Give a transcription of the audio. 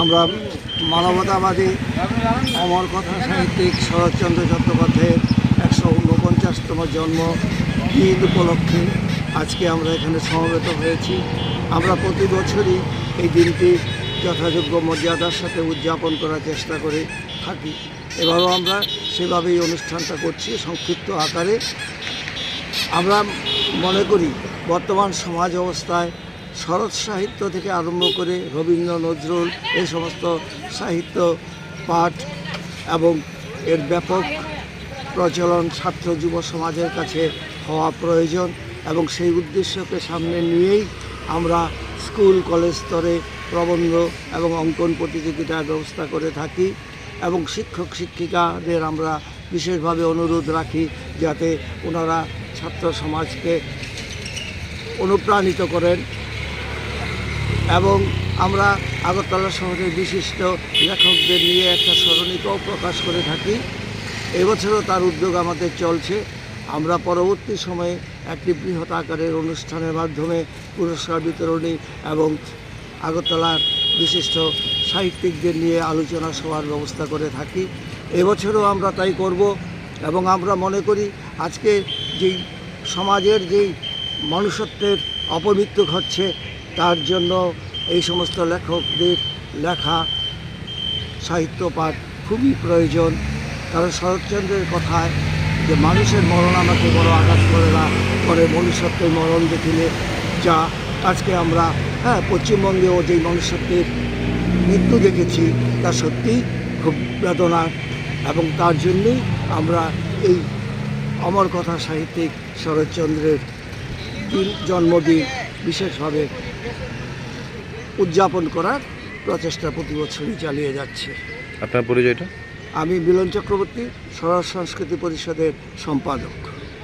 আমরা মানবতাবাদী অমর কথা সাহিত্যিক শরৎচন্দ্র চট্টোপাধ্যায়ের একশো ঊনপঞ্চাশতম জন্ম ঈদ উপলক্ষে আজকে আমরা এখানে সমবেত হয়েছি। আমরা প্রতি বছরই এই দিনটি যথাযোগ্য মর্যাদার সাথে উদযাপন করার চেষ্টা করে থাকি। এবারও আমরা সেভাবেই অনুষ্ঠানটা করছি সংক্ষিপ্ত আকারে। আমরা মনে করি, বর্তমান সমাজ অবস্থায় শরৎ সাহিত্য থেকে আরম্ভ করে রবীন্দ্র নজরুল এই সমস্ত সাহিত্য পাঠ এবং এর ব্যাপক প্রচলন ছাত্র যুব সমাজের কাছে হওয়া প্রয়োজন এবং সেই উদ্দেশ্যকে সামনে নিয়েই আমরা স্কুল, কলেজ স্তরে প্রবন্ধ এবং অঙ্কন প্রতিযোগিতার ব্যবস্থা করে থাকি এবং শিক্ষক, শিক্ষিকাদের আমরা বিশেষভাবে অনুরোধ রাখি যাতে ওনারা ছাত্র সমাজকে অনুপ্রাণিত করেন। এবং আমরা আগরতলা শহরের বিশিষ্ট লেখকদের নিয়ে একটা স্মরণিকাও প্রকাশ করে থাকি। এবছরও তার উদ্যোগ আমাদের চলছে। আমরা পরবর্তী সময়ে একটি বৃহৎ আকারের অনুষ্ঠানের মাধ্যমে পুরস্কার বিতরণী এবং আগরতলার বিশিষ্ট সাহিত্যিকদের নিয়ে আলোচনা সভার ব্যবস্থা করে থাকি। এবছরও আমরা তাই করব এবং আমরা মনে করি আজকে যেই সমাজের যেই মনুষ্যত্বের অপমৃত্যু ঘটছে তার জন্য এই সমস্ত লেখকদের লেখা, সাহিত্য পাঠ খুবই প্রয়োজন। কারণ শরৎচন্দ্রের কথায় যে মানুষের মরণ আমাকে বড় আঘাত করে না করে মনুষ্যত্বের মরণ দেখিলে যা, আজকে আমরা হ্যাঁ পশ্চিমবঙ্গেও যেই মনুষ্যত্বের মৃত্যু দেখেছি, তা সত্যিই খুব বেদনার। এবং তার জন্যই আমরা এই অমর কথা সাহিত্যিক শরৎচন্দ্রের জন্মদিন বিশেষভাবে উদযাপন করার প্রচেষ্টা প্রতি বছরই চালিয়ে যাচ্ছে। আপনার পরিচয়টা? আমি মিলন চক্রবর্তী সরাস সংস্কৃতি পরিষদের সম্পাদক।